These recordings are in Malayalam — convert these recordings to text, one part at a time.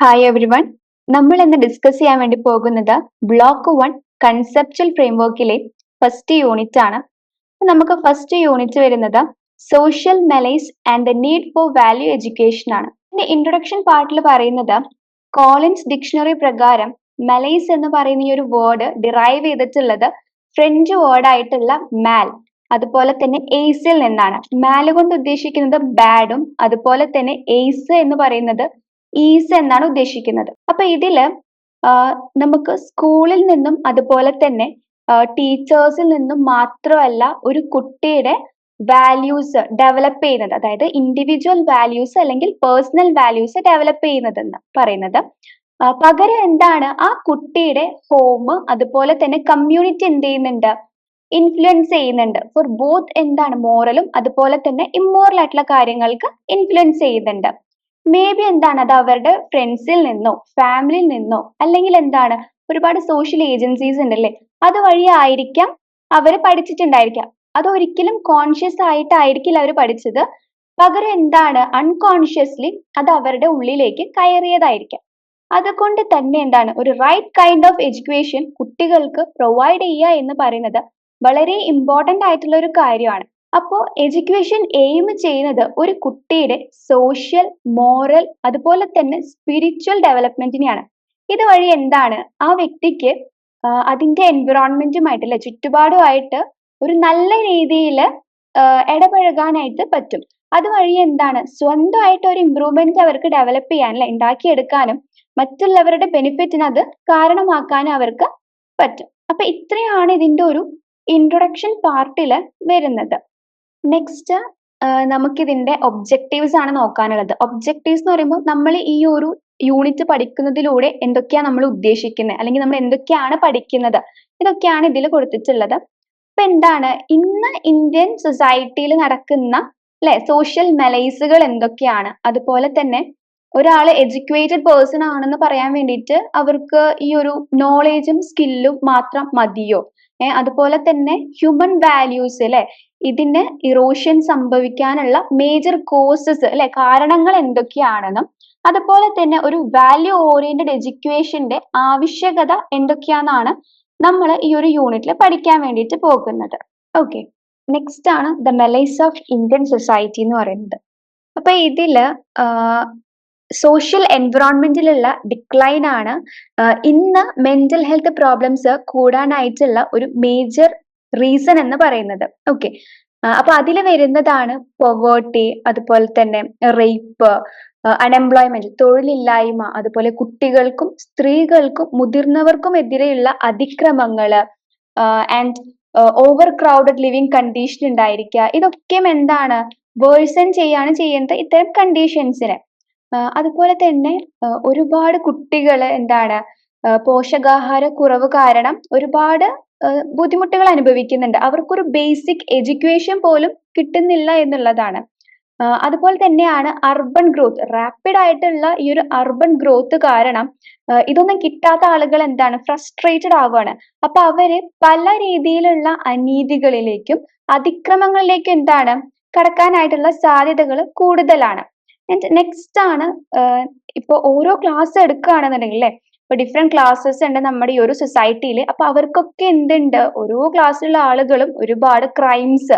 ഹായ് എവ്രിവൺ നമ്മൾ ഇന്ന് ഡിസ്കസ് ചെയ്യാൻ വേണ്ടി പോകുന്നത് ബ്ലോക്ക് വൺ കൺസെപ്ച്വൽ ഫ്രെയിംവർക്കിലെ ഫസ്റ്റ് യൂണിറ്റ് ആണ്. നമുക്ക് ഫസ്റ്റ് യൂണിറ്റ് വരുന്നത് social malaise and the need for value education ആണ്. ഇതിന്റെ ഇൻട്രൊഡക്ഷൻ പാർട്ടിൽ പറയുന്നത് കോളിൻസ് ഡിക്ഷണറി പ്രകാരം മെലൈസ് എന്ന് പറയുന്ന ഈ ഒരു വേർഡ് ഡിറൈവ് ചെയ്തിട്ടുള്ളത് ഫ്രഞ്ച് വേർഡായിട്ടുള്ള മാൽ അതുപോലെ തന്നെ എയ്സിൽ നിന്നാണ്. മാൽ കൊണ്ട് ഉദ്ദേശിക്കുന്നത് ബാഡും അതുപോലെ തന്നെ എയ്സ് എന്ന് പറയുന്നത് ഈസ് എന്നാണ് ഉദ്ദേശിക്കുന്നത്. അപ്പൊ ഇതിൽ നമുക്ക് സ്കൂളിൽ നിന്നും അതുപോലെ തന്നെ ടീച്ചേഴ്സിൽ നിന്നും മാത്രമല്ല ഒരു കുട്ടിയുടെ വാല്യൂസ് ഡെവലപ്പ് ചെയ്യുന്നത് അതായത് ഇൻഡിവിജ്വൽ വാല്യൂസ് അല്ലെങ്കിൽ പേഴ്സണൽ വാല്യൂസ് ഡെവലപ്പ് ചെയ്യുന്നതെന്ന് പറയുന്നത്. പകരം എന്താണ് ആ കുട്ടിയുടെ ഹോം അതുപോലെ തന്നെ കമ്മ്യൂണിറ്റി എന്ത് ചെയ്യുന്നുണ്ട്? ഇൻഫ്ലുവൻസ് ചെയ്യുന്നുണ്ട്. ഫോർ ബോത്ത് എന്താണ് മോറലും അതുപോലെ തന്നെ ഇമ്മോറൽ ആയിട്ടുള്ള കാര്യങ്ങൾക്ക് ഇൻഫ്ലുവൻസ് ചെയ്യുന്നുണ്ട്. മേ ബി എന്താണ് അത് അവരുടെ ഫ്രണ്ട്സിൽ നിന്നോ ഫാമിലിയിൽ നിന്നോ അല്ലെങ്കിൽ എന്താണ് ഒരുപാട് സോഷ്യൽ ഏജൻസീസ് ഉണ്ടല്ലേ അതുവഴി ആയിരിക്കാം അവർ പഠിച്ചിട്ടുണ്ടായിരിക്കാം. അതൊരിക്കലും കോൺഷ്യസ് ആയിട്ടായിരിക്കില്ല അവർ പഠിച്ചത്. പകരം എന്താണ് അൺകോൺഷ്യസ്ലി അത് അവരുടെ ഉള്ളിലേക്ക് കയറിയതായിരിക്കാം. അതുകൊണ്ട് തന്നെ എന്താണ് ഒരു റൈറ്റ് കൈൻഡ് ഓഫ് എഡ്യൂക്കേഷൻ കുട്ടികൾക്ക് പ്രൊവൈഡ് ചെയ്യുക എന്ന് പറയുന്നത് വളരെ ഇമ്പോർട്ടന്റ് ആയിട്ടുള്ള ഒരു കാര്യമാണ്. അപ്പോൾ എഡ്യൂക്കേഷൻ എയിം ചെയ്യുന്നത് ഒരു കുട്ടിയുടെ സോഷ്യൽ മോറൽ അതുപോലെ തന്നെ സ്പിരിച്വൽ ഡെവലപ്മെന്റിനെയാണ് ഇതുവഴി എന്താണ്? ആ വ്യക്തിക്ക് അതിന്റെ എൻവിറോൺമെന്റുമായിട്ട് അല്ലെ ചുറ്റുപാടുമായിട്ട് ഒരു നല്ല രീതിയിൽ ഇടപഴകാനായിട്ട് പറ്റും. അതുവഴി എന്താണ്? സ്വന്തമായിട്ട് ഒരു ഇമ്പ്രൂവ്മെന്റ് അവർക്ക് ഡെവലപ്പ് ചെയ്യാൻ അല്ലെ ഉണ്ടാക്കിയെടുക്കാനും മറ്റുള്ളവരുടെ ബെനിഫിറ്റിന് അത് കാരണമാക്കാനും അവർക്ക് പറ്റും. അപ്പൊ ഇത്രയാണ് ഇതിന്റെ ഒരു ഇൻട്രൊഡക്ഷൻ പാർട്ടിൽ വരുന്നത്. നെക്സ്റ്റ് നമുക്കിതിന്റെ ഒബ്ജക്റ്റീവ്സ് ആണ് നോക്കാനുള്ളത്. ഒബ്ജക്റ്റീവ്സ് എന്ന് പറയുമ്പോൾ നമ്മൾ ഈ ഒരു യൂണിറ്റ് പഠിക്കുന്നതിലൂടെ എന്തൊക്കെയാണ് നമ്മൾ ഉദ്ദേശിക്കുന്നത് അല്ലെങ്കിൽ നമ്മൾ എന്തൊക്കെയാണ് പഠിക്കുന്നത് ഇതൊക്കെയാണ് ഇതിൽ കൊടുത്തിട്ടുള്ളത്. അപ്പൊ എന്താണ്? ഇന്ന് ഇന്ത്യൻ സൊസൈറ്റിയിൽ നടക്കുന്ന അല്ലെ സോഷ്യൽ മെലൈസുകൾ എന്തൊക്കെയാണ്? അതുപോലെ തന്നെ ഒരാൾ എഡ്യൂക്കേറ്റഡ് പേഴ്സൺ ആണെന്ന് പറയാൻ വേണ്ടിയിട്ട് അവർക്ക് ഈ ഒരു നോളേജും സ്കില്ലും മാത്രം മതിയോ? അതുപോലെ തന്നെ ഹ്യൂമൻ വാല്യൂസ് അല്ലെ ഇതിന് ഇറോഷൻ സംഭവിക്കാനുള്ള മേജർ കോസസ് അല്ലെ കാരണങ്ങൾ എന്തൊക്കെയാണെന്നും അതുപോലെ തന്നെ ഒരു വാല്യൂ ഓറിയന്റഡ് എഡ്യൂക്കേഷന്റെ ആവശ്യകത എന്തൊക്കെയാണെന്നാണ് നമ്മൾ ഈ ഒരു യൂണിറ്റിൽ പഠിക്കാൻ വേണ്ടിയിട്ട് പോകുന്നത്. ഓക്കെ നെക്സ്റ്റ് ആണ് the malaise of Indian society എന്ന് പറയുന്നത്. അപ്പൊ ഇതിൽ സോഷ്യൽ എൻവറോൺമെന്റിലുള്ള ഡിക്ലൈൻ ആണ്. ഇന്ന് മെന്റൽ ഹെൽത്ത് പ്രോബ്ലംസ് കൂടാനായിട്ടുള്ള ഒരു മേജർ റീസൺ എന്ന് പറയുന്നത്. ഓക്കെ അപ്പൊ അതിൽ വരുന്നതാണ് പൊവേർട്ടി അതുപോലെ തന്നെ റേപ്പ് അൺഎംപ്ലോയ്മെന്റ് തൊഴിലില്ലായ്മ അതുപോലെ കുട്ടികൾക്കും സ്ത്രീകൾക്കും മുതിർന്നവർക്കും എതിരെയുള്ള അതിക്രമങ്ങൾ and overcrowded living condition ഉണ്ടായിരിക്കുക. ഇതൊക്കെ എന്താണ്? വേഴ്സൺ ചെയ്യാണ് ചെയ്യേണ്ടത് ഇത്തരം കണ്ടീഷൻസിനെ അതുപോലെ തന്നെ ഒരുപാട് കുട്ടികൾ എന്താണ് പോഷകാഹാര കുറവ് കാരണം ഒരുപാട് ബുദ്ധിമുട്ടുകൾ അനുഭവിക്കുന്നുണ്ട്. അവർക്കൊരു ബേസിക് എഡ്യൂക്കേഷൻ പോലും കിട്ടുന്നില്ല എന്നുള്ളതാണ്. അതുപോലെ തന്നെയാണ് അർബൻ ഗ്രോത്ത് റാപ്പിഡ് ആയിട്ടുള്ള ഈ ഒരു അർബൻ ഗ്രോത്ത് കാരണം ഇതൊന്നും കിട്ടാത്ത ആളുകൾ എന്താണ് ഫ്രസ്ട്രേറ്റഡ് ആവുകയാണ്. അപ്പൊ അവർ പല രീതിയിലുള്ള അനീതികളിലേക്കും അതിക്രമങ്ങളിലേക്കും എന്താണ് കടക്കാനായിട്ടുള്ള സാധ്യതകൾ കൂടുതലാണ്. നെക്സ്റ്റ് ആണ് ഇപ്പൊ ഓരോ ക്ലാസ് എടുക്കുകയാണെന്നുണ്ടെങ്കിൽ അല്ലെ ഇപ്പൊ ഡിഫറെന്റ് ക്ലാസ്സസ് ഉണ്ട് നമ്മുടെ ഈ ഒരു സൊസൈറ്റിയിൽ അപ്പൊ അവർക്കൊക്കെ എന്തുണ്ട്? ഓരോ ക്ലാസ്സിലുള്ള ആളുകളും ഒരുപാട് ക്രൈംസ്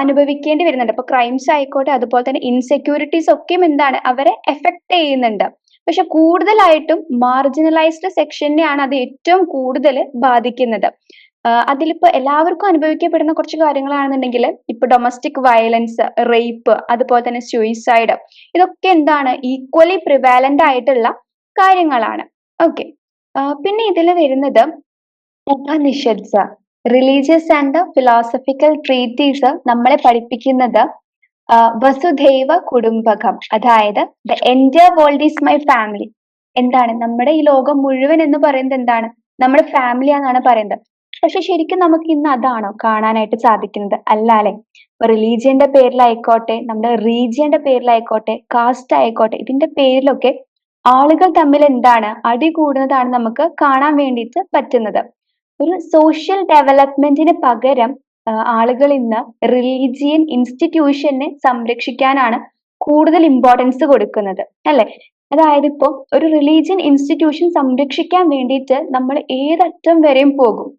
അനുഭവിക്കേണ്ടി വരുന്നുണ്ട്. അപ്പൊ ക്രൈംസ് ആയിക്കോട്ടെ അതുപോലെ തന്നെ ഇൻസെക്യൂരിറ്റീസ് ഒക്കെയും എന്താണ്? അവരെ എഫക്ട് ചെയ്യുന്നുണ്ട്. പക്ഷെ കൂടുതലായിട്ടും മാർജിനലൈസ്ഡ് സെക്ഷനെയാണ് അത് ഏറ്റവും കൂടുതൽ ബാധിക്കുന്നത്. അതിലിപ്പോ എല്ലാവർക്കും അനുഭവിക്കപ്പെടുന്ന കുറച്ച് കാര്യങ്ങളാണെന്നുണ്ടെങ്കിൽ ഇപ്പൊ ഡൊമസ്റ്റിക് വയലൻസ് റേപ്പ് അതുപോലെ തന്നെ സൂയിസൈഡ് ഇതൊക്കെ എന്താണ് ഈക്വലി പ്രിവാലന്റ് ആയിട്ടുള്ള കാര്യങ്ങളാണ്. ഓക്കെ പിന്നെ ഇതിൽ വരുന്നത് Upanishads religious and philosophical treatise നമ്മളെ പഠിപ്പിക്കുന്നത് വസുധൈവ കുടുംബകം അതായത് ദ എന്റെ വേൾഡ് ഈസ് മൈ ഫാമിലി എന്താണ്? നമ്മുടെ ഈ ലോകം മുഴുവൻ എന്ന് പറയുന്നത് എന്താണ്? നമ്മുടെ ഫാമിലി എന്നാണ് പറയുന്നത്. പക്ഷെ ശരിക്കും നമുക്ക് ഇന്ന് അതാണോ കാണാനായിട്ട് സാധിക്കുന്നത്? അല്ല അല്ലെ? റിലീജിയന്റെ പേരിലായിക്കോട്ടെ നമ്മുടെ റീജിയന്റെ പേരിലായിക്കോട്ടെ കാസ്റ്റ് ആയിക്കോട്ടെ ഇതിന്റെ പേരിലൊക്കെ ആളുകൾ തമ്മിൽ എന്താണ് അടി കൂടുന്നതാണ് നമുക്ക് കാണാൻ വേണ്ടിയിട്ട് പറ്റുന്നത്. ഒരു സോഷ്യൽ ഡെവലപ്മെന്റിന് പകരം ആളുകൾ ഇന്ന് റിലീജിയൻ ഇൻസ്റ്റിറ്റ്യൂഷനെ സംരക്ഷിക്കാനാണ് കൂടുതൽ ഇമ്പോർട്ടൻസ് കൊടുക്കുന്നത് അല്ലെ? അതായത് ഇപ്പോൾ ഒരു റിലീജിയൻ ഇൻസ്റ്റിറ്റ്യൂഷൻ സംരക്ഷിക്കാൻ വേണ്ടിയിട്ട് നമ്മൾ ഏതറ്റം വരെയും പോകും.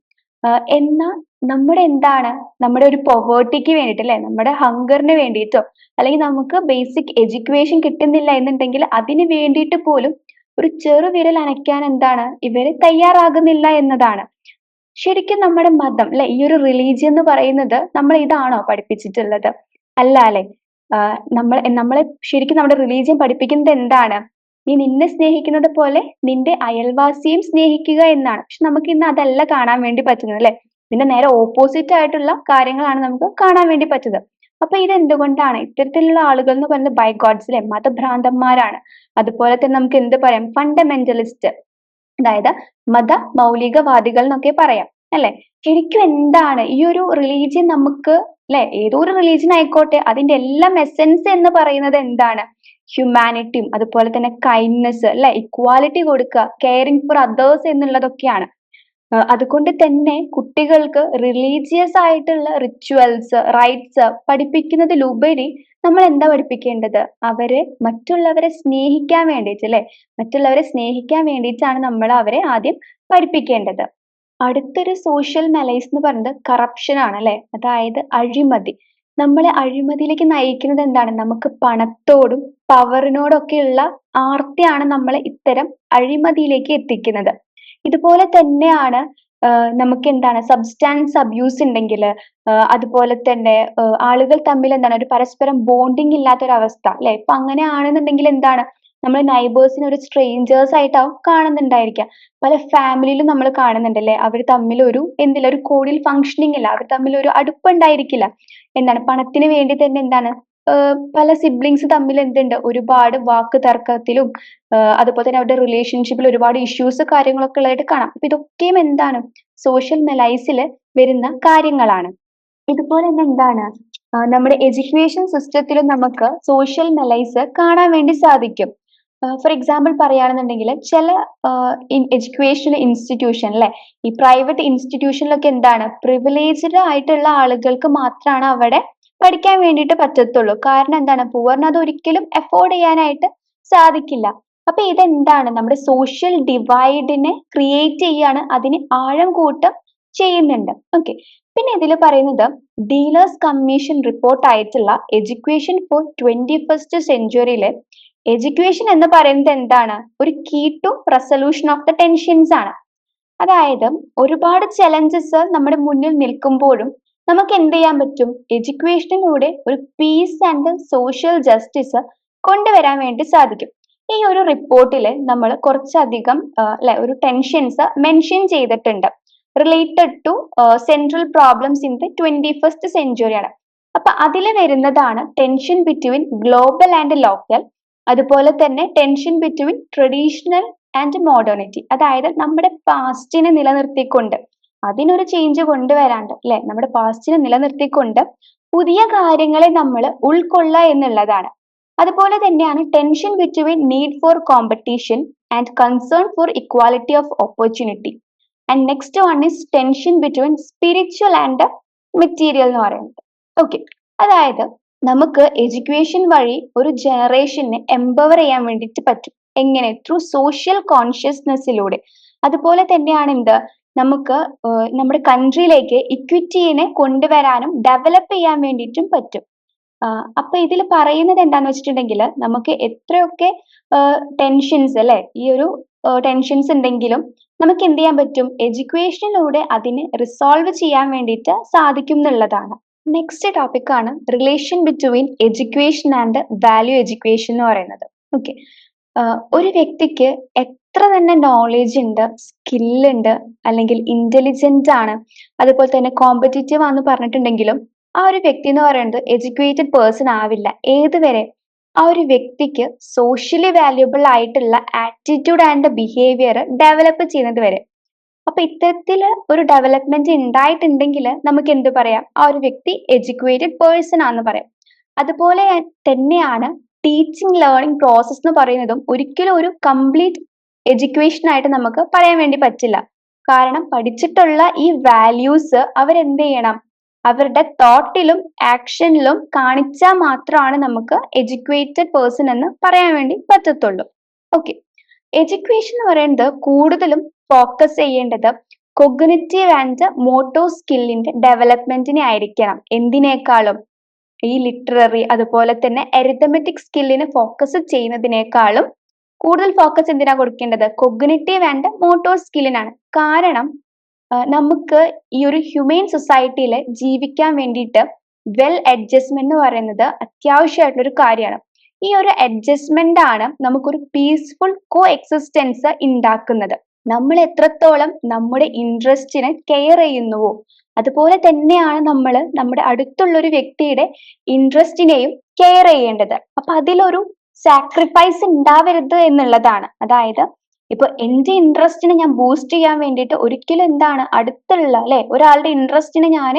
എന്നാൽ നമ്മുടെ എന്താണ്? നമ്മുടെ ഒരു പൊവേർട്ടിക്ക് വേണ്ടിയിട്ട് അല്ലെ നമ്മുടെ ഹങ്കറിന് വേണ്ടിയിട്ടോ? അല്ലെങ്കിൽ നമുക്ക് ബേസിക് എഡ്യൂക്കേഷൻ കിട്ടുന്നില്ല എന്നുണ്ടെങ്കിൽ അതിന് വേണ്ടിയിട്ട് പോലും ഒരു ചെറു വിരൽ അനയ്ക്കാൻ എന്താണ്? ഇവർ തയ്യാറാകുന്നില്ല എന്നതാണ്. ശരിക്കും നമ്മുടെ മതം അല്ലെ? ഈ ഒരു റിലീജിയൻ എന്ന് പറയുന്നത് നമ്മൾ ഇതാണോ പഠിപ്പിച്ചിട്ടുള്ളത്? അല്ല അല്ലെ? നമ്മൾ നമ്മളെ ശരിക്കും നമ്മുടെ റിലീജിയൻ പഠിപ്പിക്കുന്നത് എന്താണ്? നീ നിന്നെ സ്നേഹിക്കുന്നത് പോലെ നിന്റെ അയൽവാസിയും സ്നേഹിക്കുക എന്നാണ്. പക്ഷെ നമുക്ക് ഇന്ന് അതല്ല കാണാൻ വേണ്ടി പറ്റുന്നത് അല്ലെ? ഇതിന്റെ നേരെ ഓപ്പോസിറ്റ് ആയിട്ടുള്ള കാര്യങ്ങളാണ് നമുക്ക് കാണാൻ വേണ്ടി പറ്റുന്നത്. അപ്പൊ ഇത് എന്തുകൊണ്ടാണ് ഇത്തരത്തിലുള്ള ആളുകൾ എന്ന് പറയുന്നത് ബൈഗോഡ്സിലെ മതഭ്രാന്തന്മാരാണ്. അതുപോലെ തന്നെ നമുക്ക് എന്ത് പറയാം? ഫണ്ടമെന്റലിസ്റ്റ് അതായത് മത മൗലികവാദികൾ എന്നൊക്കെ പറയാം അല്ലെ? ശരിക്കും എന്താണ്? ഈ ഒരു റിലീജിയൻ നമുക്ക് അല്ലെ? ഏതോ ഒരു റിലീജിയൻ ആയിക്കോട്ടെ അതിന്റെ എല്ലാം എസെൻസ് എന്ന് പറയുന്നത് എന്താണ്? ഹ്യൂമാനിറ്റിയും അതുപോലെ തന്നെ കൈൻഡ്നെസ് അല്ലെ? ഇക്വാലിറ്റി കൊടുക്കുക കെയറിങ് ഫോർ അതേഴ്സ് എന്നുള്ളതൊക്കെയാണ്. അതുകൊണ്ട് തന്നെ കുട്ടികൾക്ക് റിലീജിയസ് ആയിട്ടുള്ള റിച്വൽസ് റൈറ്റ്സ് പഠിപ്പിക്കുന്നതിലുപരി നമ്മൾ എന്താ പഠിപ്പിക്കേണ്ടത്? അവരെ മറ്റുള്ളവരെ സ്നേഹിക്കാൻ വേണ്ടിയിട്ട് അല്ലെ? മറ്റുള്ളവരെ സ്നേഹിക്കാൻ വേണ്ടിയിട്ടാണ് നമ്മൾ അവരെ ആദ്യം പഠിപ്പിക്കേണ്ടത്. അടുത്തൊരു സോഷ്യൽ മെലൈസ് എന്ന് പറയുന്നത് കറപ്ഷൻ ആണ് അല്ലെ? അതായത് അഴിമതി. നമ്മളെ അഴിമതിയിലേക്ക് നയിക്കുന്നത് എന്താണ്? നമുക്ക് പണത്തോടും പവറിനോടൊക്കെയുള്ള ആർത്തിയാണ് നമ്മളെ ഇത്തരം അഴിമതിയിലേക്ക് എത്തിക്കുന്നത്. ഇതുപോലെ തന്നെയാണ് നമുക്ക് എന്താണ് സബ്സ്റ്റാൻസ് അബ്യൂസ് ഉണ്ടെങ്കിൽ അതുപോലെ തന്നെ ആളുകൾ തമ്മിൽ എന്താണ് ഒരു പരസ്പരം ബോണ്ടിങ് ഇല്ലാത്ത ഒരു അവസ്ഥ അല്ലെ? ഇപ്പൊ അങ്ങനെയാണെന്നുണ്ടെങ്കിൽ എന്താണ് നമ്മൾ നൈബേഴ്സിനെ ഒരു സ്ട്രേഞ്ചേഴ്സ് ആയിട്ടാവും കാണുന്നുണ്ടായിരിക്കാം. പല ഫാമിലിയിലും നമ്മൾ കാണുന്നുണ്ടല്ലേ? അവർ തമ്മിൽ ഒരു എന്തില്ല ഒരു കോഡിൽ ഫങ്ഷനിങ് ഇല്ല. അവർ തമ്മിൽ ഒരു അടുപ്പുണ്ടായിരിക്കില്ല. എന്താണ്? പണത്തിന് വേണ്ടി തന്നെ എന്താണ്? പല സിബ്ലിങ്സ് തമ്മിൽ എന്തുണ്ട്? ഒരുപാട് വാക്ക് തർക്കത്തിലും അതുപോലെ തന്നെ അവരുടെ റിലേഷൻഷിപ്പിൽ ഒരുപാട് ഇഷ്യൂസ് കാര്യങ്ങളൊക്കെ ഉള്ളതായിട്ട് കാണാം. അപ്പൊ ഇതൊക്കെയും എന്താണ്? സോഷ്യൽ മെലൈസിൽ വരുന്ന കാര്യങ്ങളാണ്. ഇതുപോലെ തന്നെ എന്താണ്? നമ്മുടെ എഡ്യൂക്കേഷൻ സിസ്റ്റത്തിലും നമുക്ക് സോഷ്യൽ മെലൈസ് കാണാൻ വേണ്ടി സാധിക്കും. ഫോർ എക്സാമ്പിൾ പറയുകയാണെന്നുണ്ടെങ്കിൽ ചില എഡ്യൂക്കേഷണൽ ഇൻസ്റ്റിറ്റ്യൂഷൻ അല്ലെ ഈ പ്രൈവറ്റ് ഇൻസ്റ്റിറ്റ്യൂഷനിലൊക്കെ എന്താണ് പ്രിവിലേജ്ഡ് ആയിട്ടുള്ള ആളുകൾക്ക് മാത്രമാണ് അവിടെ പഠിക്കാൻ വേണ്ടിയിട്ട് പറ്റത്തുള്ളൂ. കാരണം എന്താണ് പൂവർന്ന് അത് ഒരിക്കലും എഫോർഡ് ചെയ്യാനായിട്ട് സാധിക്കില്ല. അപ്പൊ ഇതെന്താണ് നമ്മുടെ സോഷ്യൽ ഡിവൈഡിനെ ക്രിയേറ്റ് ചെയ്യാണ് അതിന് ആഴം കൂട്ടം ചെയ്യുന്നുണ്ട്. ഓക്കെ പിന്നെ ഇതിൽ പറയുന്നത് ഡീലേഴ്സ് കമ്മീഷൻ റിപ്പോർട്ട് ആയിട്ടുള്ള എഡ്യൂക്കേഷൻ ഫോർ ട്വന്റി ഫസ്റ്റ് സെഞ്ചുറിയിലെ എഡ്യൂക്കേഷൻ എന്ന് പറയുന്നത് എന്താണ്? ഒരു key to resolution of the tensions ആണ്. അതായത് ഒരുപാട് ചലഞ്ചസ് നമ്മുടെ മുന്നിൽ നിൽക്കുമ്പോഴും നമുക്ക് എന്ത് ചെയ്യാൻ പറ്റും? എഡ്യൂക്കേഷനിലൂടെ ഒരു പീസ് ആൻഡ് സോഷ്യൽ ജസ്റ്റിസ് കൊണ്ടുവരാൻ വേണ്ടി സാധിക്കും. ഈ ഒരു റിപ്പോർട്ടിൽ നമ്മൾ കുറച്ചധികം അല്ലെ ഒരു ടെൻഷൻസ് മെൻഷൻ ചെയ്തിട്ടുണ്ട്. Related to central problems in the twenty first സെഞ്ചുറിയാണ് അപ്പൊ അതിൽ വരുന്നതാണ് tension between global and local അതുപോലെ തന്നെ tension between traditional and modernity അതായത് നമ്മുടെ പാസ്റ്റിനെ നിലനിർത്തിക്കൊണ്ട് അതിനൊരു ചേഞ്ച് കൊണ്ടുവരാണ്ട് അല്ലെ? നമ്മുടെ പാസ്റ്റിനെ നിലനിർത്തിക്കൊണ്ട് പുതിയ കാര്യങ്ങളെ നമ്മൾ ഉൾക്കൊള്ളുക എന്നുള്ളതാണ്. അതുപോലെ തന്നെയാണ് tension between need for competition and concern for equality of opportunity and next one is tension between spiritual and material എന്ന് പറയുന്നത്. ഓക്കെ അതായത് നമുക്ക് എഡ്യൂക്കേഷൻ വഴി ഒരു ജനറേഷനെ എംപവർ ചെയ്യാൻ വേണ്ടിയിട്ട് പറ്റും. എങ്ങനെ? ത്രൂ സോഷ്യൽ കോൺഷ്യസ്നെസ്സിലൂടെ അതുപോലെ തന്നെയാണ് എന്ത്? നമുക്ക് നമ്മുടെ കൺട്രിയിലേക്ക് ഇക്വിറ്റിനെ കൊണ്ടുവരാനും ഡെവലപ്പ് ചെയ്യാൻ വേണ്ടിയിട്ടും പറ്റും. അപ്പൊ ഇതിൽ പറയുന്നത് എന്താന്ന് വെച്ചിട്ടുണ്ടെങ്കിൽ നമുക്ക് എത്രയൊക്കെ ടെൻഷൻസ് അല്ലെ? ഈ ഒരു ടെൻഷൻസ് ഉണ്ടെങ്കിലും നമുക്ക് എന്ത് ചെയ്യാൻ പറ്റും? എഡ്യൂക്കേഷനിലൂടെ അതിനെ റിസോൾവ് ചെയ്യാൻ വേണ്ടിയിട്ട് സാധിക്കും എന്നുള്ളതാണ്. നെക്സ്റ്റ് ടോപ്പിക് ആണ് relation between education and value education എന്ന് പറയുന്നത്. ഓക്കെ ഒരു വ്യക്തിക്ക് എത്ര തന്നെ നോളേജ് ഉണ്ട് സ്കില്ലുണ്ട് അല്ലെങ്കിൽ ഇന്റലിജന്റ് ആണ് അതുപോലെ തന്നെ കോമ്പറ്റീറ്റീവ് ആണെന്ന് പറഞ്ഞിട്ടുണ്ടെങ്കിലും ആ ഒരു വ്യക്തി എന്ന് പറയുന്നത് എഡ്യൂക്കേറ്റഡ് പേഴ്സൺ ആവില്ല. ഏതുവരെ ആ ഒരു വ്യക്തിക്ക് സോഷ്യലി വാല്യുബിൾ ആയിട്ടുള്ള ആറ്റിറ്റ്യൂഡ് ആൻഡ് ബിഹേവിയർ ഡെവലപ്പ് ചെയ്യുന്നത് വരെ. അപ്പൊ ഇത്തരത്തിൽ ഒരു ഡെവലപ്മെന്റ് ഉണ്ടായിട്ടുണ്ടെങ്കിൽ നമുക്ക് എന്ത് പറയാം? ആ ഒരു വ്യക്തി എഡ്യൂക്കേറ്റഡ് പേഴ്സൺ ആണെന്ന് പറയാം. അതുപോലെ തന്നെയാണ് ടീച്ചിങ് ലേണിംഗ് പ്രോസസ് എന്ന് പറയുന്നതും ഒരിക്കലും ഒരു കംപ്ലീറ്റ് എഡ്യൂക്കേഷൻ ആയിട്ട് നമുക്ക് പറയാൻ വേണ്ടി പറ്റില്ല. കാരണം പഠിച്ചിട്ടുള്ള ഈ വാല്യൂസ് അവരെന്ത് ചെയ്യണം? അവരുടെ തോട്ടിലും ആക്ഷനിലും കാണിച്ചാൽ മാത്രമാണ് നമുക്ക് എഡ്യൂക്കേറ്റഡ് പേഴ്സൺ എന്ന് പറയാൻ വേണ്ടി പറ്റത്തുള്ളൂ. ഓക്കെ എഡ്യൂക്കേഷൻ എന്ന് പറയുന്നത് കൂടുതലും ഫോക്കസ് ചെയ്യേണ്ടത് കൊഗ്നറ്റീവ് ആൻഡ് മോട്ടോ സ്കില്ലിന്റെ ഡെവലപ്മെന്റിനെ ആയിരിക്കണം. എന്തിനേക്കാളും? ഈ ലിറ്റററി അതുപോലെ തന്നെ എരിത്തമെറ്റിക് സ്കില്ലിന് ഫോക്കസ് ചെയ്യുന്നതിനേക്കാളും കൂടുതൽ ഫോക്കസ് എന്തിനാ കൊടുക്കേണ്ടത്? കൊഗ്നറ്റീവ് ആൻഡ് മോട്ടോർ സ്കില്ലിനാണ് കാരണം നമുക്ക് ഈ ഒരു ഹ്യൂമൻ സൊസൈറ്റിയിൽ ജീവിക്കാൻ വേണ്ടിയിട്ട് വെൽ അഡ്ജസ്റ്റ്മെന്റ് എന്ന് പറയുന്നത് അത്യാവശ്യമായിട്ടുള്ള ഒരു കാര്യമാണ്. ഈ ഒരു അഡ്ജസ്റ്റ്മെന്റ് ആണ് നമുക്കൊരു പീസ്ഫുൾ കോ എക്സിസ്റ്റൻസ് ഉണ്ടാക്കുന്നത് നമ്മൾ എത്രത്തോളം നമ്മുടെ ഇൻട്രസ്റ്റിനെ കെയർ ചെയ്യുന്നുവോ അതുപോലെ തന്നെയാണ് നമ്മൾ നമ്മുടെ അടുത്തുള്ള ഒരു വ്യക്തിയുടെ ഇൻട്രസ്റ്റിനെയും കെയർ ചെയ്യേണ്ടത്. അപ്പൊ അതിലൊരു സാക്രിഫൈസ് ഉണ്ടാവരുത് എന്നുള്ളതാണ്. അതായത് ഇപ്പൊ എന്റെ ഇൻട്രസ്റ്റിനെ ഞാൻ ബൂസ്റ്റ് ചെയ്യാൻ വേണ്ടിയിട്ട് ഒരിക്കലും എന്താണ് അടുത്തുള്ള അല്ലെ? ഒരാളുടെ ഇൻട്രസ്റ്റിനെ ഞാൻ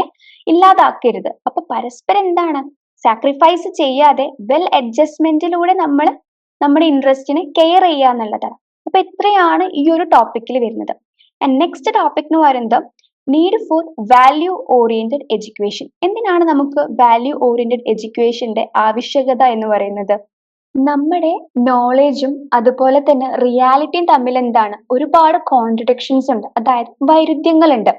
ഇല്ലാതാക്കരുത്. അപ്പൊ പരസ്പരം എന്താണ് സാക്രിഫൈസ് ചെയ്യാതെ വെൽ അഡ്ജസ്റ്റ്മെന്റിലൂടെ നമ്മൾ നമ്മുടെ ഇൻട്രസ്റ്റിനെ കെയർ ചെയ്യുക എന്നുള്ളതാണ്. അപ്പൊ ഇത്രയാണ് ഈ ഒരു ടോപ്പിക്കിൽ വരുന്നത്. ആൻഡ് നെക്സ്റ്റ് ടോപ്പിക് എന്ന് പറയുന്നത് need for value oriented education എന്തിനാണ് നമുക്ക് വാല്യൂ ഓറിയന്റഡ് എഡ്യൂക്കേഷന്റെ ആവശ്യകത എന്ന് പറയുന്നത്? നമ്മുടെ നോളേജും അതുപോലെ തന്നെ റിയാലിറ്റിയും തമ്മിൽ എന്താണ്? ഒരുപാട് കോൺട്രഡിക്ഷൻസ് ഉണ്ട്. അതായത് വൈരുദ്ധ്യങ്ങളുണ്ട്.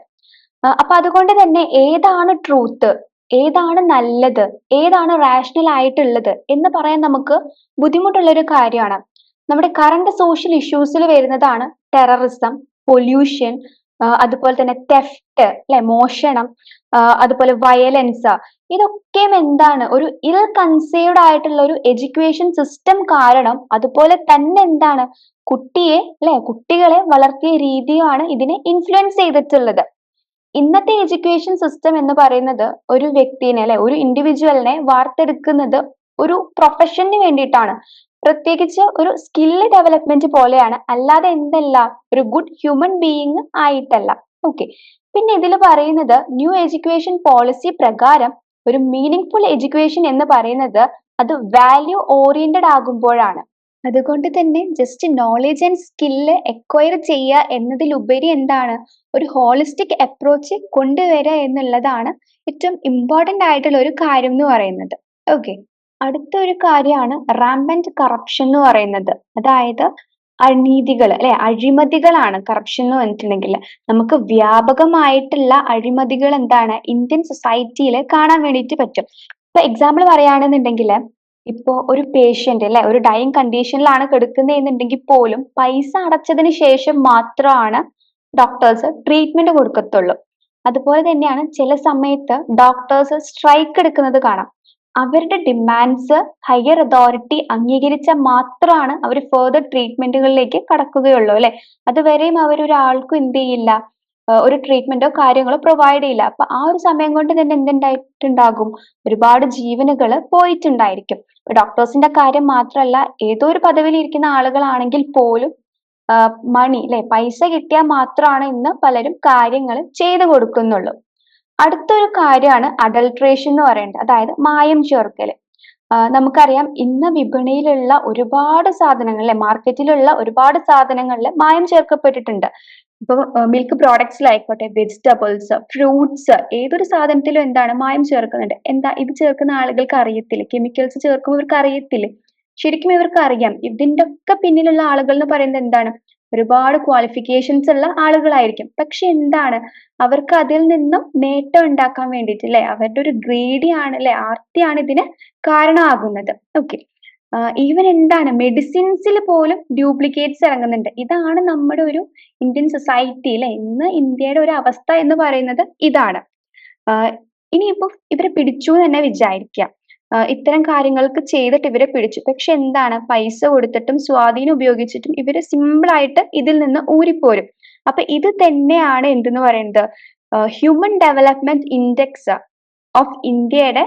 അപ്പൊ അതുകൊണ്ട് തന്നെ ഏതാണ് ട്രൂത്ത് ഏതാണ് നല്ലത്? ഏതാണ് റാഷണൽ ആയിട്ടുള്ളത്? എന്ന് പറയാൻ നമുക്ക് ബുദ്ധിമുട്ടുള്ള ഒരു കാര്യമാണ്. നമ്മുടെ കറണ്ട് സോഷ്യൽ ഇഷ്യൂസിൽ വരുന്നതാണ് ടെററിസം പൊല്യൂഷൻ അതുപോലെ തന്നെ തെഫ്റ്റ് അല്ലെ മോഷണം അതുപോലെ വയലൻസ് ഇതൊക്കെ എന്താണ്? ഒരു ഇൽ കൺസേവ്ഡ് ആയിട്ടുള്ള ഒരു എഡ്യൂക്കേഷൻ സിസ്റ്റം കാരണം അതുപോലെ തന്നെ എന്താണ്? കുട്ടിയെ അല്ലെ കുട്ടികളെ വളർത്തിയ രീതിയാണ് ഇതിനെ ഇൻഫ്ലുവൻസ് ചെയ്തിട്ടുള്ളത്. ഇന്നത്തെ എഡ്യൂക്കേഷൻ സിസ്റ്റം എന്ന് പറയുന്നത് ഒരു വ്യക്തിനെ അല്ലെ ഒരു ഇൻഡിവിജ്വലിനെ വാർത്തെടുക്കുന്നത് ഒരു പ്രൊഫഷന് വേണ്ടിയിട്ടാണ്. പ്രത്യേകിച്ച് ഒരു സ്കില്ല് ഡെവലപ്മെന്റ് പോലെയാണ് അല്ലാതെ എന്തല്ല ഒരു ഗുഡ് ഹ്യൂമൻ ബീയിങ് ആയിട്ടല്ല. ഓക്കെ പിന്നെ ഇതിൽ പറയുന്നത് ന്യൂ എഡ്യൂക്കേഷൻ പോളിസി പ്രകാരം ഒരു മീനിങ് ഫുൾ എഡ്യൂക്കേഷൻ എന്ന് പറയുന്നത് അത് വാല്യൂ ഓറിയന്റഡ് ആകുമ്പോഴാണ്. അതുകൊണ്ട് തന്നെ just knowledge and skill acquire ചെയ്യുക എന്നതിലുപരി എന്താണ്? ഒരു ഹോളിസ്റ്റിക് അപ്രോച്ച് കൊണ്ടുവരിക എന്നുള്ളതാണ് ഏറ്റവും ഇമ്പോർട്ടന്റ് ആയിട്ടുള്ള ഒരു കാര്യം എന്ന് പറയുന്നത്. ഓക്കെ അടുത്ത ഒരു കാര്യമാണ് റാമ്പന്റ് കറപ്ഷൻ എന്ന് പറയുന്നത്. അതായത് അനീതികൾ അല്ലെ? അഴിമതികളാണ് കറപ്ഷൻ എന്ന് പറഞ്ഞിട്ടുണ്ടെങ്കിൽ. നമുക്ക് വ്യാപകമായിട്ടുള്ള അഴിമതികൾ എന്താണ്? ഇന്ത്യൻ സൊസൈറ്റിയിൽ കാണാൻ വേണ്ടിയിട്ട് പറ്റും. ഇപ്പൊ എക്സാമ്പിൾ പറയുകയാണെന്നുണ്ടെങ്കിൽ ഇപ്പോ ഒരു പേഷ്യന്റ് അല്ലെ? ഒരു ഡയിങ് കണ്ടീഷനിലാണ് കിടക്കുന്നതെന്നുണ്ടെങ്കിൽ പോലും പൈസ അടച്ചതിന് ശേഷം മാത്രമാണ് ഡോക്ടേഴ്സ് ട്രീറ്റ്മെന്റ് കൊടുക്കത്തുള്ളൂ. അതുപോലെ തന്നെയാണ് ചില സമയത്ത് ഡോക്ടേഴ്സ് സ്ട്രൈക്ക് എടുക്കുന്നത് കാണാം. അവരുടെ ഡിമാൻഡ്സ് ഹയർ അതോറിറ്റി അംഗീകരിച്ച മാത്രമാണ് അവർ ഫെർദർ ട്രീറ്റ്മെന്റുകളിലേക്ക് കടക്കുകയുള്ളൂ അല്ലെ? അതുവരെയും അവരൊരാൾക്കും എന്ത് ചെയ്യില്ല? ഒരു ട്രീറ്റ്മെന്റോ കാര്യങ്ങളോ പ്രൊവൈഡ് ചെയ്യില്ല. അപ്പൊ ആ ഒരു സമയം കൊണ്ട് തന്നെ എന്തുണ്ടായിട്ടുണ്ടാകും? ഒരുപാട് ജീവനുകൾ പോയിട്ടുണ്ടായിരിക്കും. ഡോക്ടേഴ്സിന്റെ കാര്യം മാത്രമല്ല ഏതോ ഒരു പദവിയിൽ ഇരിക്കുന്ന ആളുകളാണെങ്കിൽ പോലും മണി അല്ലെ പൈസ കിട്ടിയാൽ മാത്രമാണ് ഇന്ന് പലരും കാര്യങ്ങൾ ചെയ്തു കൊടുക്കുന്നുള്ളൂ. അടുത്തൊരു കാര്യമാണ് അഡൾട്രേഷൻ എന്ന് പറയുന്നത്. അതായത് മായം ചേർക്കൽ നമുക്കറിയാം ഇന്ന് വിപണിയിലുള്ള ഒരുപാട് സാധനങ്ങളിലെ മാർക്കറ്റിലുള്ള ഒരുപാട് സാധനങ്ങളിൽ മായം ചേർക്കപ്പെട്ടിട്ടുണ്ട്. ഇപ്പൊ മിൽക്ക് പ്രോഡക്ട്സിലായിക്കോട്ടെ വെജിറ്റബിൾസ് ഫ്രൂട്ട്സ് ഏതൊരു സാധനത്തിലും എന്താണ് മായം ചേർക്കുന്നുണ്ട്. എന്താ ഇത് ചേർക്കുന്ന ആളുകൾക്ക് അറിയത്തില്ല? കെമിക്കൽസ് ചേർക്കുമ്പോൾ ഇവർക്ക് അറിയത്തില്ല? ശരിക്കും ഇവർക്ക് അറിയാം. ഇതിന്റെ ഒക്കെ പിന്നിലുള്ള ആളുകൾ എന്ന് പറയുന്നത് എന്താണ്? ഒരുപാട് ക്വാളിഫിക്കേഷൻസ് ഉള്ള ആളുകളായിരിക്കും. പക്ഷെ എന്താണ്? അവർക്ക് അതിൽ നിന്നും നേട്ടം ഉണ്ടാക്കാൻ വേണ്ടിയിട്ട് അല്ലെ? അവരുടെ ഒരു ഗ്രീഡിയാണ് അല്ലെ ആർത്തിയാണ് ഇതിന് കാരണമാകുന്നത്. ഓക്കെ ഈവൻ എന്താണ് മെഡിസിൻസിൽ പോലും ഡ്യൂപ്ലിക്കേറ്റ്സ് ഇറങ്ങുന്നുണ്ട്. ഇതാണ് നമ്മുടെ ഒരു ഇന്ത്യൻ സൊസൈറ്റി അല്ലെ ഇന്ന് ഇന്ത്യയുടെ ഒരു അവസ്ഥ എന്ന് പറയുന്നത് ഇതാണ്. ഇനിയിപ്പോ ഇവരെ പിടിച്ചു തന്നെ വിചാരിക്കാം. ഇത്തരം കാര്യങ്ങൾക്ക് ചെയ്തിട്ട് ഇവരെ പിടിച്ചു. പക്ഷെ എന്താണ്? പൈസ കൊടുത്തിട്ടും സ്വാധീനം ഉപയോഗിച്ചിട്ടും ഇവർ സിമ്പിൾ ആയിട്ട് ഇതിൽ നിന്ന് ഊരിപ്പോരും. അപ്പൊ ഇത് തന്നെയാണ് എന്തെന്ന് പറയുന്നത്? ഹ്യൂമൻ ഡെവലപ്മെന്റ് ഇൻഡെക്സ് ഓഫ് ഇന്ത്യയുടെ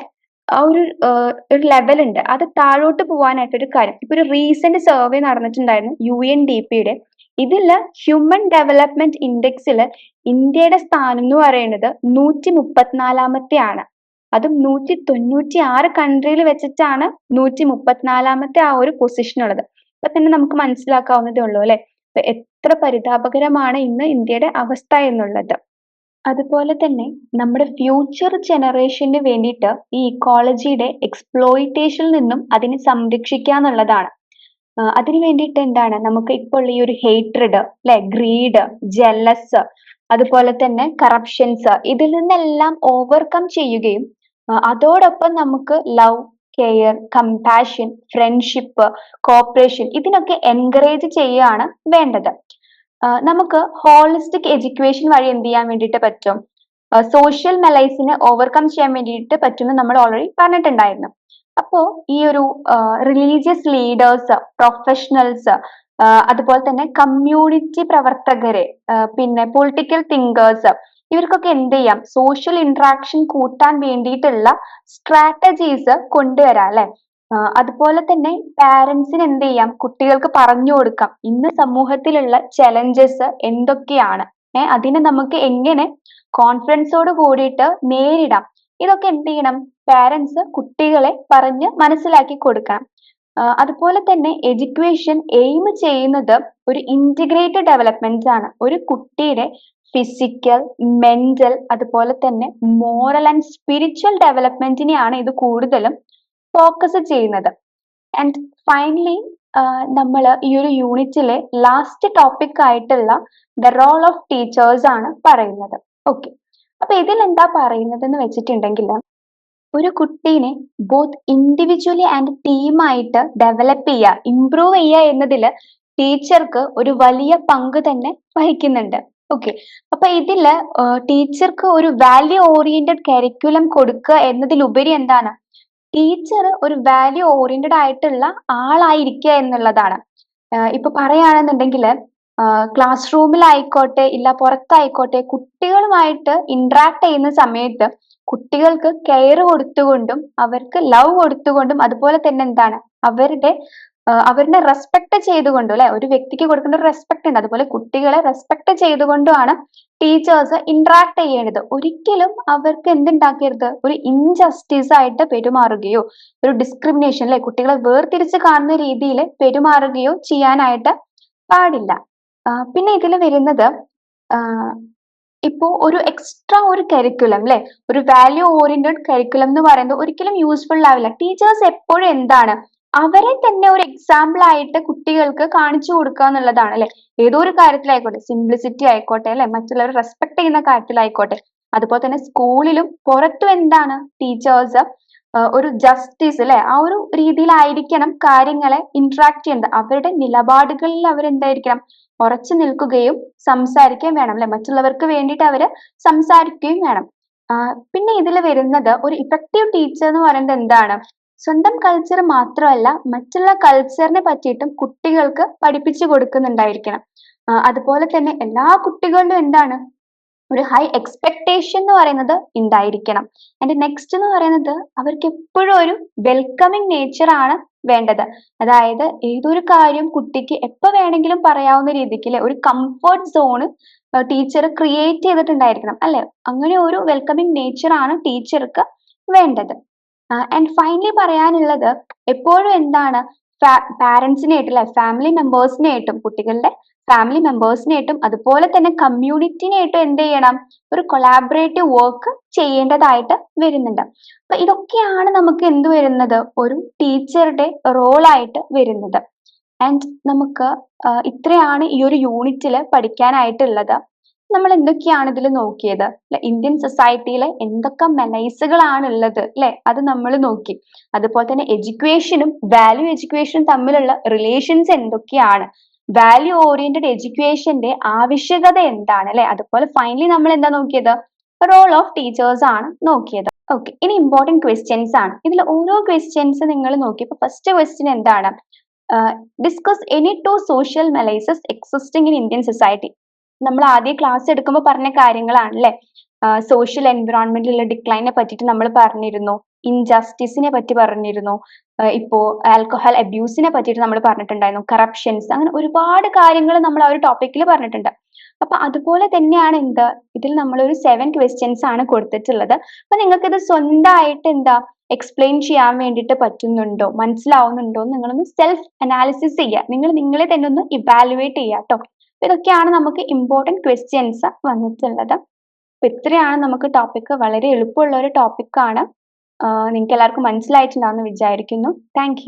ആ ഒരു ഒരു ലെവൽ ഉണ്ട്. അത് താഴോട്ട് പോകാനായിട്ട് ഒരു കാര്യം. ഇപ്പൊ ഒരു റീസെന്റ് സർവേ നടന്നിട്ടുണ്ടായിരുന്നു യു എൻ ഡി പിയുടെ ഇതിൽ ഹ്യൂമൻ ഡെവലപ്മെന്റ് ഇൻഡെക്സിൽ ഇന്ത്യയുടെ സ്ഥാനം എന്ന് പറയുന്നത് നൂറ്റി മുപ്പത്തിനാലാമത്തെ ആണ് അതും നൂറ്റി തൊണ്ണൂറ്റി ആറ് കൺട്രിയിൽ വെച്ചിട്ടാണ് നൂറ്റി മുപ്പത്തിനാലാമത്തെ ആ ഒരു പൊസിഷൻ ഉള്ളത്. അപ്പൊ തന്നെ നമുക്ക് മനസ്സിലാക്കാവുന്നതേ ഉള്ളൂ അല്ലെ? എത്ര പരിതാപകരമാണ് ഇന്ന് ഇന്ത്യയുടെ അവസ്ഥ എന്നുള്ളത്. അതുപോലെ തന്നെ നമ്മുടെ ഫ്യൂച്ചർ ജനറേഷന് വേണ്ടിയിട്ട് ഈ ഇക്കോളജിയുടെ എക്സ്പ്ലോയിറ്റേഷനിൽ നിന്നും അതിനെ സംരക്ഷിക്കുക എന്നുള്ളതാണ്. അതിനു വേണ്ടിയിട്ട് എന്താണ്? നമുക്ക് ഇപ്പോൾ ഈ ഒരു ഹേറ്റ്രഡ് അല്ലെ ഗ്രീഡ് ജെല്ലസ് അതുപോലെ തന്നെ കറപ്ഷൻസ് ഇതിൽ നിന്നെല്ലാം ഓവർകം ചെയ്യുകയും അതോടൊപ്പം നമുക്ക് love care compassion friendship cooperation ഇതിനൊക്കെ എൻകറേജ് ചെയ്യുകയാണ് വേണ്ടത്. നമുക്ക് ഹോളിസ്റ്റിക് എഡ്യൂക്കേഷൻ വഴി എന്ത് ചെയ്യാൻ വേണ്ടിയിട്ട് പറ്റും? സോഷ്യൽ മെലൈസിനെ ഓവർകം ചെയ്യാൻ വേണ്ടിയിട്ട് പറ്റുമെന്ന് നമ്മൾ ഓൾറെഡി പറഞ്ഞിട്ടുണ്ടായിരുന്നു. അപ്പോ ഈ ഒരു റിലീജിയസ് ലീഡേഴ്സ് പ്രൊഫഷണൽസ് അതുപോലെ തന്നെ കമ്മ്യൂണിറ്റി പ്രവർത്തകര് പിന്നെ പൊളിറ്റിക്കൽ തിങ്കേഴ്സ് ഇവർക്കൊക്കെ എന്ത് ചെയ്യാം? സോഷ്യൽ ഇന്ററാക്ഷൻ കൂട്ടാൻ വേണ്ടിയിട്ടുള്ള സ്ട്രാറ്റജീസ് കൊണ്ടുവരാം അല്ലെ? അതുപോലെ തന്നെ പാരന്റ്സിന് എന്ത് ചെയ്യാം? കുട്ടികൾക്ക് പറഞ്ഞു കൊടുക്കാം. ഇന്ന് സമൂഹത്തിലുള്ള ചലഞ്ചസ് എന്തൊക്കെയാണ്? ഏർ അതിനെ നമുക്ക് എങ്ങനെ കോൺഫിഡൻസോട് കൂടിയിട്ട് നേരിടാം? ഇതൊക്കെ എന്ത് ചെയ്യണം? പാരന്റ്സ് കുട്ടികളെ പറഞ്ഞ് മനസ്സിലാക്കി കൊടുക്കണം. അതുപോലെ തന്നെ എഡ്യൂക്കേഷൻ എയിം ചെയ്യുന്നത് ഒരു ഇന്റഗ്രേറ്റഡ് ഡെവലപ്മെന്റ് ആണ്. ഒരു കുട്ടിയുടെ ഫിസിക്കൽ മെന്റൽ അതുപോലെ തന്നെ മോറൽ ആൻഡ് സ്പിരിച്വൽ ഡെവലപ്മെന്റിനെയാണ് ഇത് കൂടുതലും ഫോക്കസ് ചെയ്യുന്നത്. ആൻഡ് ഫൈനലി നമ്മൾ ഈ ഒരു യൂണിറ്റിലെ ലാസ്റ്റ് ടോപ്പിക് ആയിട്ടുള്ള ദ റോൾ ഓഫ് ടീച്ചേഴ്സ് ആണ് പറയുന്നത്. ഓക്കെ അപ്പൊ ഇതിൽ എന്താ പറയുന്നത് എന്ന് വെച്ചിട്ടുണ്ടെങ്കിൽ ഒരു കുട്ടീനെ ബോത്ത് ഇൻഡിവിജ്വലി ആൻഡ് ടീമായിട്ട് ഡെവലപ്പ് ചെയ്യുക ഇംപ്രൂവ് ചെയ്യുക എന്നതിൽ ടീച്ചർക്ക് ഒരു വലിയ പങ്ക് തന്നെ വഹിക്കുന്നുണ്ട്. ഓക്കെ അപ്പൊ ഇതിൽ ടീച്ചർക്ക് ഒരു വാല്യൂ ഓറിയന്റഡ് കരിക്കുലം കൊടുക്കുക എന്നതിലുപരി എന്താണ്? ടീച്ചർ ഒരു വാല്യൂ ഓറിയന്റഡ് ആയിട്ടുള്ള ആളായിരിക്കുക എന്നുള്ളതാണ്. ഇപ്പൊ പറയുകയാണെന്നുണ്ടെങ്കിൽ ക്ലാസ് റൂമിലായിക്കോട്ടെ ഇല്ല പുറത്തായിക്കോട്ടെ കുട്ടികളുമായിട്ട് ഇന്ററാക്ട് ചെയ്യുന്ന സമയത്ത് കുട്ടികൾക്ക് കെയർ കൊടുത്തുകൊണ്ടും അവർക്ക് ലവ് കൊടുത്തുകൊണ്ടും അതുപോലെ തന്നെ എന്താണ്? അവരുടെ അവരുടെ റെസ്പെക്ട് ചെയ്തുകൊണ്ടും അല്ലെ? ഒരു വ്യക്തിക്ക് കൊടുക്കുന്ന ഒരു റെസ്പെക്ട് ഉണ്ട്. അതുപോലെ കുട്ടികളെ റെസ്പെക്ട് ചെയ്തുകൊണ്ടുമാണ് ടീച്ചേഴ്സ് ഇന്ററാക്ട് ചെയ്യേണ്ടത്. ഒരിക്കലും അവർക്ക് എന്തുണ്ടാക്കരുത്? ഒരു ഇൻജസ്റ്റിസ് ആയിട്ട് പെരുമാറുകയോ ഒരു ഡിസ്ക്രിമിനേഷൻ അല്ലെ കുട്ടികളെ വേർതിരിച്ച് കാണുന്ന രീതിയിൽ പെരുമാറുകയോ ചെയ്യാനായിട്ട് പാടില്ല. പിന്നെ ഇതിൽ വരുന്നത് ഇപ്പോൾ ഇപ്പോ ഒരു എക്സ്ട്രാ ഒരു കരിക്കുലം അല്ലെ ഒരു വാല്യൂ ഓറിയന്റഡ് കരിക്കുലം എന്ന് പറയുന്നത് ഒരിക്കലും യൂസ്ഫുൾ ആവില്ല. ടീച്ചേഴ്സ് എപ്പോഴും എന്താണ് അവരെ തന്നെ ഒരു എക്സാമ്പിൾ ആയിട്ട് കുട്ടികൾക്ക് കാണിച്ചു കൊടുക്കുക എന്നുള്ളതാണ് അല്ലെ? ഏതോ ഒരു കാര്യത്തിലായിക്കോട്ടെ സിംപ്ലിസിറ്റി ആയിക്കോട്ടെ അല്ലെ? മറ്റുള്ളവരെ റെസ്പെക്ട് ചെയ്യുന്ന കാര്യത്തിലായിക്കോട്ടെ. അതുപോലെ തന്നെ സ്കൂളിലും പുറത്തും എന്താണ് ടീച്ചേഴ്സ് ഒരു ജസ്റ്റിസ് അല്ലെ? ആ ഒരു രീതിയിലായിരിക്കണം കാര്യങ്ങളെ ഇന്ററാക്ട് ചെയ്യുന്നത്. അവരുടെ നിലപാടുകളിൽ അവരെന്തായിരിക്കണം? ഉറച്ചു നിൽക്കുകയും സംസാരിക്കുകയും വേണം അല്ലെ? മറ്റുള്ളവർക്ക് വേണ്ടിയിട്ട് അവർ സംസാരിക്കുകയും വേണം. പിന്നെ ഇതിൽ വരുന്നത് ഒരു ഇഫക്റ്റീവ് ടീച്ചർ എന്ന് പറയുന്നത് എന്താണ്? സ്വന്തം കൾച്ചർ മാത്രമല്ല മറ്റുള്ള കൾച്ചറിനെ പറ്റിയിട്ടും കുട്ടികൾക്ക് പഠിപ്പിച്ചു കൊടുക്കുന്നുണ്ടായിരിക്കണം. അതുപോലെ തന്നെ എല്ലാ കുട്ടികളിലും എന്താണ്? ഒരു ഹൈ എക്സ്പെക്ടേഷൻ എന്ന് പറയുന്നത് ഉണ്ടായിരിക്കണം. ആൻഡ് നെക്സ്റ്റ് എന്ന് പറയുന്നത് അവർക്ക് എപ്പോഴും ഒരു വെൽക്കമിങ് നേച്ചർ ആണ് വേണ്ടത്. അതായത് ഏതൊരു കാര്യം കുട്ടിക്ക് എപ്പോൾ വേണമെങ്കിലും പറയാവുന്ന രീതിക്ക് ഒരു കംഫർട്ട് സോണ് ടീച്ചർ ക്രിയേറ്റ് ചെയ്തിട്ടുണ്ടായിരിക്കണം. അല്ലെ? അങ്ങനെ ഒരു വെൽക്കമിങ് നേച്ചർ ആണ് ടീച്ചർക്ക് വേണ്ടത്. ആൻഡ് ഫൈനലി പറയാനുള്ളത് എപ്പോഴും എന്താണ് പാരന്റ്സിനായിട്ട് അല്ലെ ഫാമിലി മെമ്പേഴ്സിനായിട്ടും കുട്ടികളുടെ ഫാമിലി മെമ്പേഴ്സിനായിട്ടും അതുപോലെ തന്നെ കമ്മ്യൂണിറ്റിനായിട്ടും എന്ത് ചെയ്യണം? ഒരു കൊളാബറേറ്റീവ് വർക്ക് ചെയ്യേണ്ടതായിട്ട് വരുന്നുണ്ട്. അപ്പൊ ഇതൊക്കെയാണ് നമുക്ക് എന്ത് വരുന്നത്? ഒരു ടീച്ചറുടെ റോളായിട്ട് വരുന്നത്. ആൻഡ് നമുക്ക് ഇത്രയാണ് ഈ ഒരു യൂണിറ്റിൽ പഠിക്കാനായിട്ടുള്ളത്. നമ്മൾ എന്തൊക്കെയാണ് ഇതിൽ നോക്കിയത്? ഇന്ത്യൻ സൊസൈറ്റിയിലെ എന്തൊക്കെ മെനൈസുകളാണ് ഉള്ളത് അല്ലെ? അത് നമ്മൾ നോക്കി. അതുപോലെ തന്നെ എഡ്യൂക്കേഷനും വാല്യൂ എഡ്യൂക്കേഷനും തമ്മിലുള്ള റിലേഷൻസ് എന്തൊക്കെയാണ്? വാല്യൂ ഓറിയന്റഡ് എഡ്യൂക്കേഷന്റെ ആവശ്യകത എന്താണ് അല്ലെ? അതുപോലെ ഫൈനലി നമ്മൾ എന്താ നോക്കിയത്? റോൾ ഓഫ് ടീച്ചേഴ്സ് ആണ് നോക്കിയത്. ഓക്കെ ഇനി ഇമ്പോർട്ടന്റ് ക്വസ്റ്റ്യൻസ് ആണ്. ഇതിൽ ഓരോ ക്വസ്റ്റ്യൻസ് നിങ്ങൾ നോക്കി. ഇപ്പൊ ഫസ്റ്റ് ക്വസ്റ്റ്യൻ എന്താണ്? Discuss any two social malaises existing in Indian society നമ്മൾ ആദ്യം ക്ലാസ് എടുക്കുമ്പോൾ പറഞ്ഞ കാര്യങ്ങളാണ് അല്ലെ സോഷ്യൽ എൻവിറോൺമെന്റിലുള്ള ഡിക്ലൈനെ പറ്റിയിട്ട് നമ്മൾ പറഞ്ഞിരുന്നു. ഇൻജസ്റ്റിസിനെ പറ്റി പറഞ്ഞിരുന്നു. ഇപ്പോ ആൽക്കഹോൾ അബ്യൂസിനെ പറ്റിയിട്ട് നമ്മൾ പറഞ്ഞിട്ടുണ്ടായിരുന്നു. കറപ്ഷൻസ് അങ്ങനെ ഒരുപാട് കാര്യങ്ങൾ നമ്മൾ ആ ഒരു ടോപ്പിക്കിൽ പറഞ്ഞിട്ടുണ്ട്. അപ്പൊ അതുപോലെ തന്നെയാണ് എന്ത് ഇതിൽ നമ്മൾ ഒരു സെവൻ ക്വസ്റ്റ്യൻസ് ആണ് കൊടുത്തിട്ടുള്ളത്. അപ്പൊ നിങ്ങൾക്ക് ഇത് സ്വന്തമായിട്ട് എന്താ എക്സ്പ്ലെയിൻ ചെയ്യാൻ വേണ്ടിയിട്ട് പറ്റുന്നുണ്ടോ? മനസ്സിലാവുന്നുണ്ടോ നിങ്ങളൊന്ന് സെൽഫ് അനാലിസിസ് ചെയ്യുക നിങ്ങൾ നിങ്ങളെ തന്നെ ഒന്ന് ഇവാലുവേറ്റ് ചെയ്യുക കേട്ടോ ഇതൊക്കെയാണ് നമുക്ക് ഇമ്പോർട്ടന്റ് ക്വസ്റ്റ്യൻസ് വന്നിട്ടുള്ളത്. അപ്പൊ ഇത്രയാണ് നമുക്ക് ടോപ്പിക് വളരെ എളുപ്പമുള്ള ഒരു ടോപ്പിക് ആണ്. നിങ്ങൾക്ക് എല്ലാവർക്കും മനസ്സിലായിട്ടുണ്ടാവുമെന്ന് വിചാരിക്കുന്നു. താങ്ക്